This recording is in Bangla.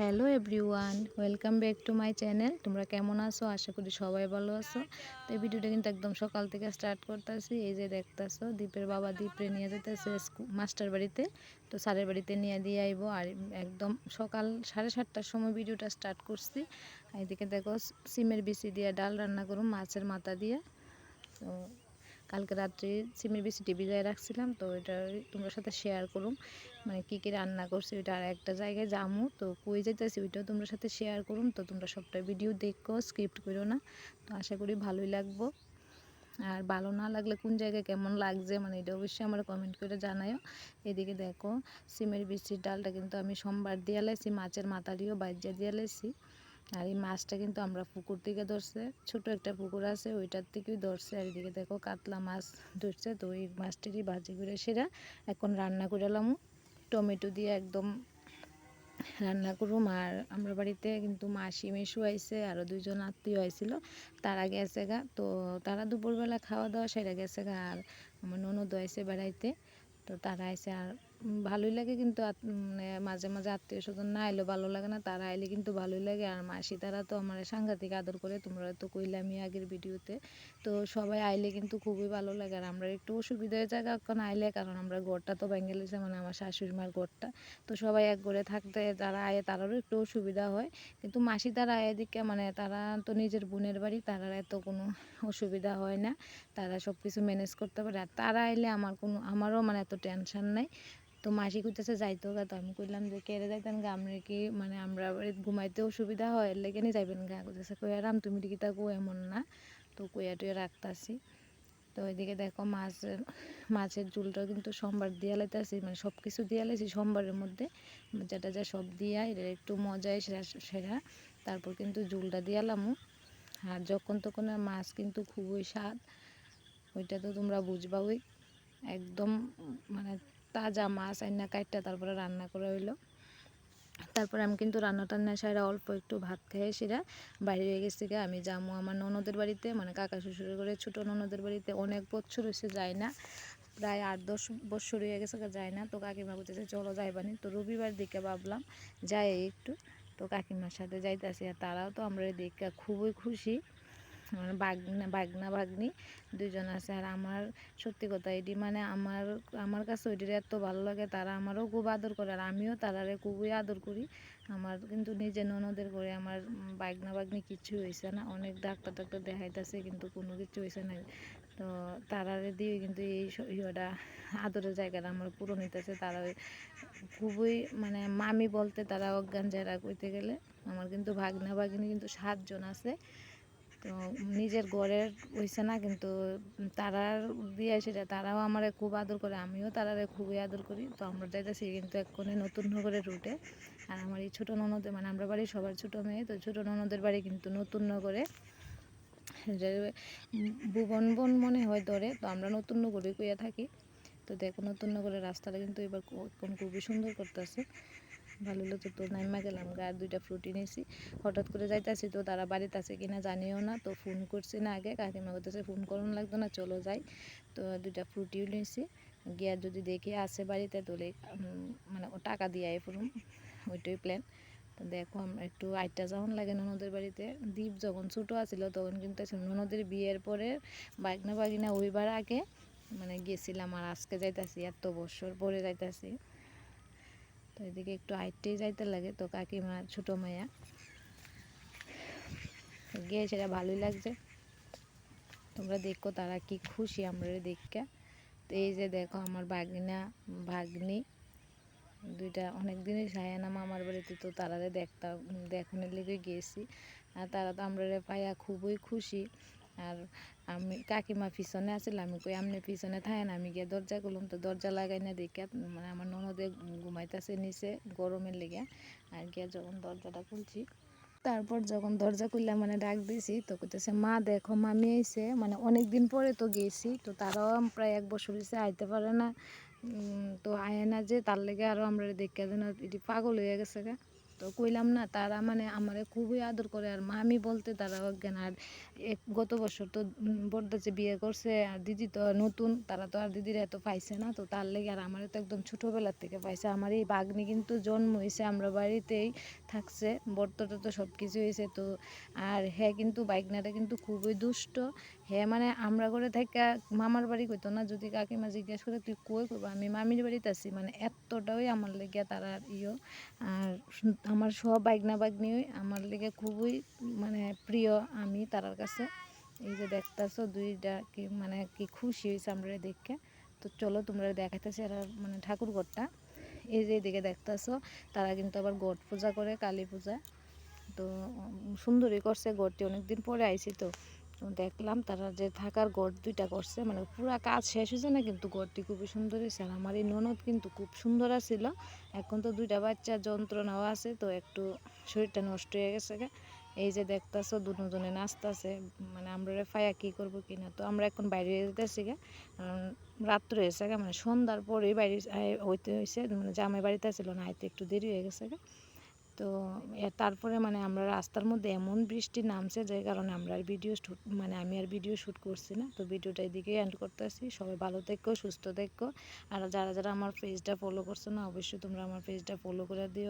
Hello everyone, welcome back to my channel. তোমরা কেমন আছো? আশা করি সবাই ভালো আছো। তো এই ভিডিওটা কিন্তু একদম সকাল থেকে স্টার্ট করতেছি। এই যে দেখতেছো দ্বীপের বাবা দ্বীপরে নিয়ে যেতেছে মাস্টার বাড়িতে। তো স্যারের বাড়িতে নিয়ে দিয়ে আইবো। আর একদম সকাল সাড়ে সাতটার সময় ভিডিওটা স্টার্ট করছি। এদিকে দেখো, সিমের বিচি দিয়ে ডাল রান্না করুন মাছের মাথা দিয়ে। তো কালকে রাত্রে সিমের বেশি টিভি যায় রাখছিলাম, তো এটা তোমার সাথে শেয়ার করুম। মানে কী কী রান্না করছি ওইটা আর একটা জায়গায় যামু। তো কই যাইতেছি ওইটাও তোমরা সাথে শেয়ার করুম তো তোমরা সবটা ভিডিও দেখো স্ক্রিপ্ট করো না। তো আশা করি ভালোই লাগবো। আর ভালো না লাগলে কোন জায়গায় কেমন লাগছে মানে এটা অবশ্যই আমার কমেন্ট করে জানাও এদিকে দেখো, সিমের বিচির ডালটা কিন্তু আমি সোমবার দিয়ে লাইছি মাছের মাথা দিয়েও বাজ্যা দিয়ে লাইছি আর এই মাছটা কিন্তু আমরা পুকুর থেকে ধরছে, ছোট একটা পুকুর আছে, ওইটার থেকেই ধরছে। আর এদিকে দেখো কাতলা মাছ ধরছে, তো ওই মাছটারই ভাজি করে সেরা। এখন রান্না করে এলাম টমেটো দিয়ে একদম রান্না করুম। আর আমরা বাড়িতে কিন্তু মাসি মেশু আইসে আরও দুইজন আত্মীয় আইছিল। তারা গেছে গা। তো তারা দুপুরবেলা খাওয়া দাওয়া সেরা গেছে গা। আর আমার ননদ আইসে বেড়াইতে। তো তারা আইসে আর ভালোই লাগে কিন্তু মানে মাঝে মাঝে আত্মীয় স্বজন না এলেও ভালো লাগে না, তারা আইলে কিন্তু ভালোই লাগে। আর মাসি তারা তো আমার সাংঘাতিক আদর করে, তোমরা তো কইলামই আগের ভিডিওতে। তো সবাই আইলে কিন্তু খুবই ভালো লাগে। আর আমরা একটু অসুবিধা হয়ে যায় এখন আইলে, কারণ আমরা ঘরটা তো ভেঙে লেছে মানে আমার শাশুড়ি মার ঘরটা। তো সবাই এক ঘরে থাকতে যারা আয়ে, তারারও একটু অসুবিধা হয়। কিন্তু মাসি তারা আয় দিকে মানে তারা তো নিজের বোনের বাড়ি, তারা এত কোনো অসুবিধা হয় না। তারা সব কিছু ম্যানেজ করতে পারে। আর তারা আইলে আমার কোনো, আমারও মানে এত টেনশন নাই। তো মাসি কইতেছে যাইতো গা তো আমি কইলাম যে কেড়ে যাইতেন গা? আমরা কি মানে আমরা ঘুমাইতেও সুবিধা হয়? এর লেগে নিয়ে যাইবেন গা? কইতেছে কইয়ারাম তুমি কি তা কো এমন না। তো কইয়া টুয়ে রাখতাছি। তো ওইদিকে দেখো মাছের মাছের ঝুলটা কিন্তু সোমবার দিয়া লাইতেছি মানে সব কিছু দিয়া লাইছি সোমবারের মধ্যে। যেটা যা সব দিয়া এটা একটু মজায় সেরা সেরা। তারপর কিন্তু ঝুলটা দিয়ালামও আর যখন তখন মাছ কিন্তু খুবই স্বাদ। ওইটা তো তোমরা বুঝবাই একদম মানে তাজা মাছ আইনা কাটটা তারপরে রান্না করে হইল। তারপরে আমি কিন্তু রান্না টান্না সারা অল্প একটু ভাত খেয়ে সেরা বাইরে হয়ে গেছি গা আমি যাব আমার ননদের বাড়িতে মানে কাকা শ্বশুরের করে ছোটো ননদের বাড়িতে অনেক বছর হয়েছে যায় না, প্রায় আট দশ বছর হয়ে গেছে যায় না। তো কাকিমা বলতেছে, চলো যাইবানি তো রবিবার দিকে ভাবলাম, যাই একটু। তো কাকিমার সাথে যাইতেছি আর তারাও তো আমরা দেখে খুবই খুশি। আমার বাগনা বাগনা, বাগনি দুজন আছে। আর আমার সত্যি কথা এটি মানে আমার আমার কাছে ওইটির এত ভালো লাগে, তারা আমারও খুব আদর করে আর আমিও তারারে খুবই আদর করি। আমার কিন্তু নিজে ননদের করে আমার বাগনা, বাগনি কিছু হয়েছে না। অনেক ডাক্তার ডাক্তার দেখাইতেছে কিন্তু কোনো কিছু হয়েছে না। তো তারারে দিয়ে কিন্তু এই ইয়েটা, আদরের জায়গাটা আমার পূরণ হইতেছে। তারা খুবই মানে মামি বলতে তারা অজ্ঞান যারা কইতে গেলে, আমার কিন্তু ভাগনা ভাগিনী কিন্তু সাতজন আছে। তো নিজের ঘরের হয়েছে না, কিন্তু তারার দিয়ে সেটা তারাও আমার খুব আদর করে, আমিও তারারে খুবই আদর করি। তো আমরা যাইতেছি কিন্তু এক্ষণে নতুন নগরের রুটে আর আমার এই ছোটো ননদের মানে আমরা বাড়ি সবার ছোটো মেয়ে, তো ছোটো ননদের বাড়ি কিন্তু নতুন নগরে। ভুবন বন মনে হয় ধরে তো আমরা নতুন নগরে কুইয়া থাকি। তো দেখো নতুন নগরের রাস্তাটা কিন্তু এবার খুবই সুন্দর করতেছে। ভালো হলো তো নাইমা গেলাম আর দুইটা ফ্রুটি নিয়েছি। হঠাৎ করে যাইতেছি তো তারা বাড়িতে আছে কিনা জানিও না, তো ফোন করছি না আগে। কাকিমা করতেছে ফোন করুন লাগতো না, চলো যাই। তো দুইটা ফ্রুটিও নিয়েছি। গিয়া যদি দেখে আসে বাড়িতে তোলে মানে ও টাকা দিয়ে ফুরুম। ওইটাই প্ল্যান তো দেখো, আমরা একটু আইটা যখন লাগে ননদের বাড়িতে দ্বীপ যখন ছোটো আছিল, তখন কিন্তু ননদের বিয়ের পরে বাগনা বাগিনা ওইবার আগে মানে গেছিলাম আর আজকে যাইতাছি, এত বছর পরে যাইতাছি। তো এদিকে একটু আইটেই যাইতে লাগে তো কাকিমা, ছোটো মায়া গিয়ে সেটা ভালোই লাগছে। তোমরা দেখো তারা কি খুশি আমরা দেখা। তো এই যে দেখো আমার ভাগিনা, ভাগ্নি, দুইটা অনেক দিনই সায়ানা মামার বাড়িতে তো তারারে দেখতাম, দেখানোর লেগে গেছি আর তারা তো আমরা পাইয়া খুবই খুশি। আর আমি কাকিমা পিছনে আছিল, আমি কই আমনে পিছনে থাকেন, আমি গিয়ে দরজা করলাম তো দরজা লাগাই না দেখে মানে আমার ননদে ঘুমাইতেছে নিচে গরমের লেগে আর গিয়ে যখন দরজাটা খুলছি, তারপর যখন দরজা খুললাম মানে ডাক দিয়েছি তো কইতেছে, মা, দেখো, মামি আইসে মানে অনেক দিন পরে তো গেছি, তো তারাও প্রায় এক বছর হয়েছে আইতে পারে না। তো আয় না যে তার লেগে আরও আমরা দেখে যেন এটি পাগল হয়ে গেছে গা। তো কইলাম না, তারা মানে আমারে খুবই আদর করে আর মামি বলতে তারা অজ্ঞান। আর গত বছর তো বড়দাচে বিয়ে করছে আর দিদি তো নতুন, তারা তো আর দিদির এত পাইছে না, তো তার লেগে আর আমারও তো একদম ছোটোবেলার থেকে পাইছে। আমার এই বাগনি কিন্তু জন্ম হয়েছে আমরা বাড়িতেই থাকছে বর্তটা তো সব কিছু হয়েছে তো। আর হ্যাঁ কিন্তু বাইকনাটা কিন্তু খুবই দুষ্ট। হ্যাঁ মানে আমরা করে থাকা মামার বাড়ি কইতো না, যদি কাকিমা জিজ্ঞেস করে তুই কই করব? আমি মামির বাড়িতে আছি মানে এতটাই আমার লেগে তারা ইয়ে। আর আমার সব বাইগনা বাগনি আমার লেগে খুবই মানে প্রিয় আমি তারার কাছে। এই যে দেখতেছো দুইটা কি মানে কি খুশি হয়েছে আমরা দেখে। তো চলো তোমরা দেখাইতেছি এরা মানে ঠাকুর ঘরটা এই যে এদিকে দেখতেছো, তারা কিন্তু আবার গট পূজা করে, কালী পূজা। তো সুন্দরই করছে, গড়টি অনেকদিন পরে আইছি তো তো। দেখলাম তারা যে থাকার গড় দুইটা করছে মানে পুরা কাজ শেষ হয়েছে না, কিন্তু গড়টি খুবই সুন্দর হয়েছে। আর আমার এই ননদ কিন্তু খুব সুন্দর আছিল। এখন তো দুইটা বাচ্চা যন্ত্রণাও আছে, তো একটু শরীরটা নষ্ট হয়ে গেছে। এই যে দেখতাছো, দুজনে নাচতাছে মানে আমরা ফায়া কি করব কি না? তো আমরা এখন বাইরে যেতেছি গে। কারণ রাত্র হয়েছে গে মানে সন্ধ্যার পরেই বাইরে হইতে হয়েছে মানে জামাই বাড়িতে ছিল না, আইতে একটু দেরি হয়ে গেছে গে। তো তারপরে মানে আমরা রাস্তার মধ্যে এমন বৃষ্টি নামছে যে কারণে আমরা আর ভিডিও শ্যুট মানে আমি আর ভিডিও শ্যুট করছি না। তো ভিডিওটা এদিকেই এন্ড করতেছি। সবাই ভালো থেকো, সুস্থ থেকো। আর যারা যারা আমার পেজটা ফলো করছ না, অবশ্যই তোমরা আমার পেজটা ফলো করে দিও।